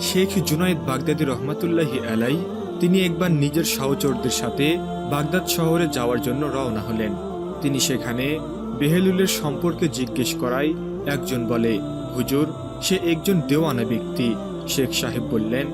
শেখ জুনায়েদ বাগদাদি রহমাতুল্লাহি আলাই, তিনি একবার নিজের সহচরদের সাথে বাগদাদ শহরে যাওয়ার জন্য রওনা হলেন। তিনি সেখানে বেহেলুলের সম্পর্কে জিজ্ঞেস করায় একজন বলে, হুজুর, সে একজন দেওয়ানা ব্যক্তি। শেখ সাহেব বললেন,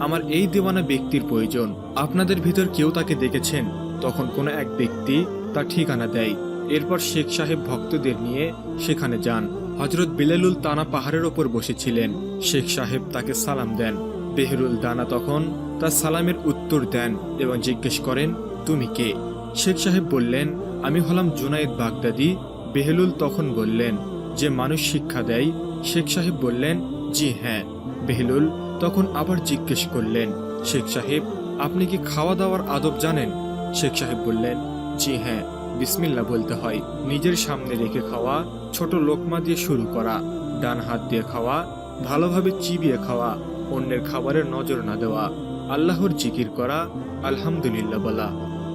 আমার এই দেওয়ানা ব্যক্তির প্রয়োজন। আপনাদের ভিতর কেউ তাকে দেখেছেন? তখন কোনো এক ব্যক্তি তার ঠিকানা দেয়। এরপর শেখ সাহেব ভক্তদের নিয়ে সেখানে যান। হজরত বিলালুল তানা পাহাড়ের ওপর বসেছিলেন। শেখ সাহেব তাকে সালাম দেন। বেহরুল দানা তখন তার সালামের উত্তর দেন এবং জিজ্ঞেস করেন, তুমি কে? শেখ সাহেব বললেন, আমি হলাম জুনায়েদ বাগদাদি। বেহলুল তখন বললেন, যে মানুষ শিক্ষা দেয়? শেখ সাহেব বললেন, জি হ্যাঁ। বেহলুল তখন আবার জিজ্ঞেস করলেন, শেখ সাহেব, আপনি কি খাওয়া দাওয়ার আদব জানেন? শেখ সাহেব বললেন, জি হ্যাঁ। বিসমিল্লা বলতে হয়। নিজের সামনে রেখে খাওয়া, ছোট লোকমা দিয়ে শুরু করা, ডান হাত দিয়ে খাওয়া, ভালোভাবে চিবিয়ে খাওয়া, অন্যের খাবারের নজর না দেওয়া, আল্লাহর জিকির করা, আলহামদুলিল্লাহ বলা।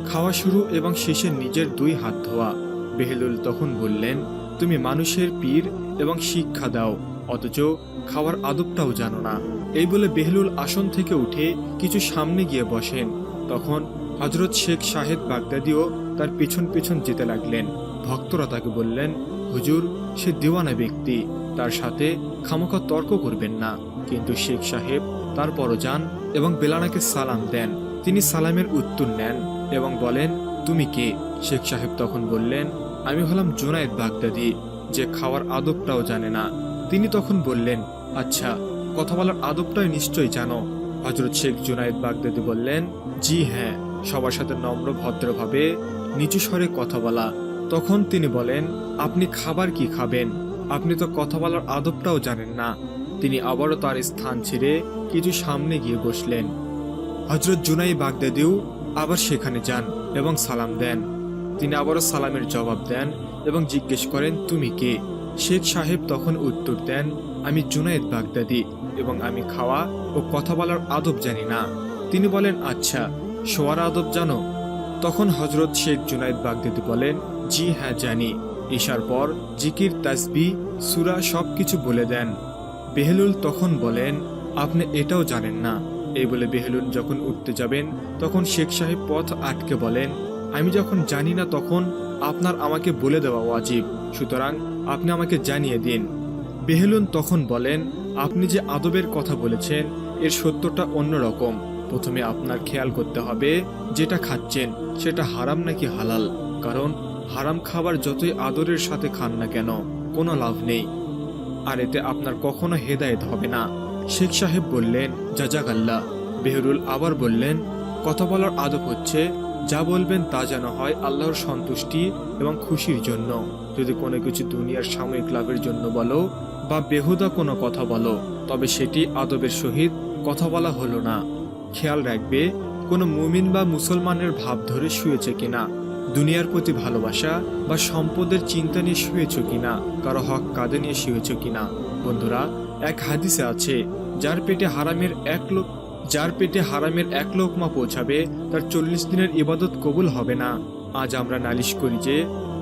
খাওয়া শুরু এবং শেষে নিজের দুই হাত ধোয়া। বেহেলুল তখন বললেন, তুমি মানুষের পীর এবং শিক্ষা দাও, অথচ খাওয়ার আদবটাও জানো না। এই বলে বেহলুল আসন থেকে উঠে কিছু সামনে গিয়ে বসেন। তখন হজরত শেখ শাহেদ বাগদাদিও তার পেছন পেছন যেতে লাগলেন। ভক্তরা তাকে বললেন, হুজুর, সে দিওয়ানা ব্যক্তি। তার সাথে খামোখা তর্ক করবেন না। কিন্তু শেখ সাহেব তারপরও যান এবং বেলানাকে সালাম দেন। তিনি সালামের উত্তর নেন এবং বলেন, তুমি কে? শেখ সাহেব তখন বললেন, আমি হলাম জুনায়েদ বাগদাদি, যে খাওয়ার আদবটাও জানে না। তিনি তখন বললেন আচ্ছা কথা বলার আদবটাই নিশ্চয়ই জানো। হজরত শেখ জুনায়েদ বাগদাদি বললেন, জি হ্যাঁ সবার সাথে নম্র ভদ্রভাবে নিচু স্বরে কথা বলা। তখন তিনি বলেন, আপনি খাবার কি খাবেন? আপনি তো কথা বলার আদবটাও জানেন না। তিনি আবারও তার স্থান ছেড়ে কিছু সামনে গিয়ে বসলেন। হজরত জুনাই বাগদাদিও আবার সেখানে যান এবং সালাম দেন। তিনি আবারও সালামের জবাব দেন এবং জিজ্ঞেস করেন, তুমি কে? শেখ সাহেব তখন উত্তর দেন, আমি জুনায়েদ বাগদাদি এবং আমি খাওয়া ও কথা বলার আদব জানি না। তিনি বলেন আচ্ছা শোয়ার আদব জানো? তখন হজরত শেখ জুনাইদ বাগদাদি বলেন, জি হ্যাঁ জানি। ঈশার পর জিকির, তাসবি, সুরা সব কিছু বলে দেন। বেহলুল তখন বলেন, আপনি এটাও জানেন না। এই বলে বেহলুল যখন উঠতে যাবেন, তখন শেখ সাহেব পথ আটকে বলেন, আমি যখন জানি না তখন আপনার আমাকে বলে দেওয়া ওয়াজিব, সুতরাং আপনি আমাকে জানিয়ে দিন। বেহলুন তখন বলেন, আপনি যে আদবের কথা বলেছেন, এর সত্যটা অন্যরকম। প্রথমে আপনার খেয়াল করতে হবে যেটা খাচ্ছেন, সেটা হারাম নাকি হালাল? কারণ হারাম খাবার যতই আদরের সাথে খান না কেন, কোনো লাভ নেই। আর এতে আপনার কখনো হেদায়েত হবে না। শেখ সাহেব বললেন জাজাক আল্লাহ বেহরুল আবার বললেন, কথা বলার আদব হচ্ছে, যা বলবেন তা যেন হয় আল্লাহর সন্তুষ্টি এবং খুশির জন্য। যদি কোনো কিছু দুনিয়ার সাময়িক লাভের জন্য বলো বা বেহুদা কোনো কথা বলো, তবে সেটি আদবের সহিত কথা বলা হলো না। খেয়াল রাখবে, কোনো মুমিন বা মুসলমানের ভাব ধরে শুয়েছে কিনা, দুনিয়ার প্রতি ভালোবাসা বা সম্পদের চিন্তা নিয়ে শুয়েছ কিনা, কারও হক কাঁধে নিয়ে শুয়েছ কিনা। বন্ধুরা, এক হাদিসে আছে, যার পেটে হারামের এক লোক যার পেটে হারামের এক লোকমা পৌঁছাবে, তার চল্লিশ দিনের ইবাদত কবুল হবে না। আজ আমরা নালিশ করি যে,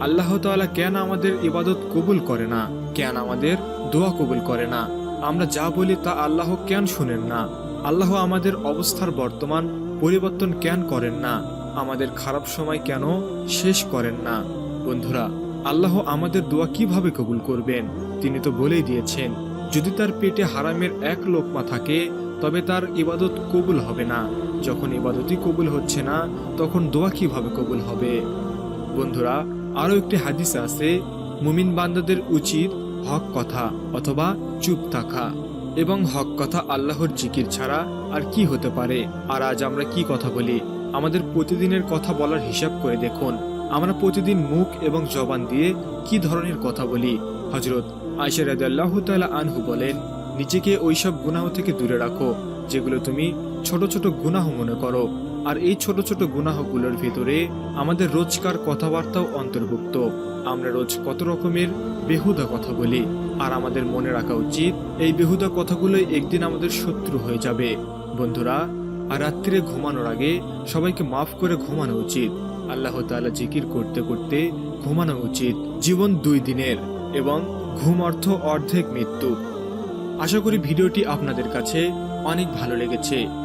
আল্লাহ তাআলা কেন আমাদের ইবাদত কবুল করে না, কেন আমাদের দোয়া কবুল করে না? আমরা যা বলি তা আল্লাহ কেন শুনেন না? আল্লাহ আমাদের অবস্থার বর্তমান পরিবর্তন কেন করেন না? আমাদের খারাপ সময় কেন শেষ করেন না? বন্ধুরা, আল্লাহ আমাদের দোয়া কীভাবে কবুল করবেন? তিনি তো বলেই দিয়েছেন, যদি তার পেটে হারামের এক লোকমা থাকে, তবে তার ইবাদত কবুল হবে না। যখন ইবাদতই কবুল হচ্ছে না, তখন দোয়া কীভাবে কবুল হবে? বন্ধুরা, আরও একটি হাদিসে আছে, মুমিন বান্দাদের উচিত হক কথা অথবা চুপ থাকা। এবং হক কথা আল্লাহর জিকির ছাড়া আর কি হতে পারে? আর আজ আমরা কি কথা বলি? আমাদের প্রতিদিনের কথা বলার হিসাব করে দেখুন। আমরা প্রতিদিন মুখ এবং জবান দিয়ে কি ধরনের কথা বলি? হজরত আয়সা রাদিয়াল্লাহ তাআলা আনহু বলেন, নিজেকে ওইসব গুনাহ থেকে দূরে রাখো, যেগুলো তুমি ছোট ছোট গুনাহ মনে করো। আর এই ছোট ছোট গুনাহগুলোর ভিতরে আমাদের রোজকার কথাবার্তাও অন্তর্ভুক্ত। আমরা রোজ কত রকমের বেহুদা কথা বলি, আর আমাদের মনে রাখা উচিত এই বেহুদা কথাগুলোই একদিন আমাদের শত্রু হয়ে যাবে। বন্ধুরা, আর রাত্রিরে ঘুমানোর আগে সবাইকে মাফ করে ঘুমানো উচিত। আল্লাহ তাআলা জিকির করতে করতে ঘুমানো উচিত। জীবন দুই দিনের এবং ঘুম অর্থ অর্ধেক মৃত্যু। আশা করি ভিডিওটি আপনাদের কাছে অনেক ভালো লেগেছে।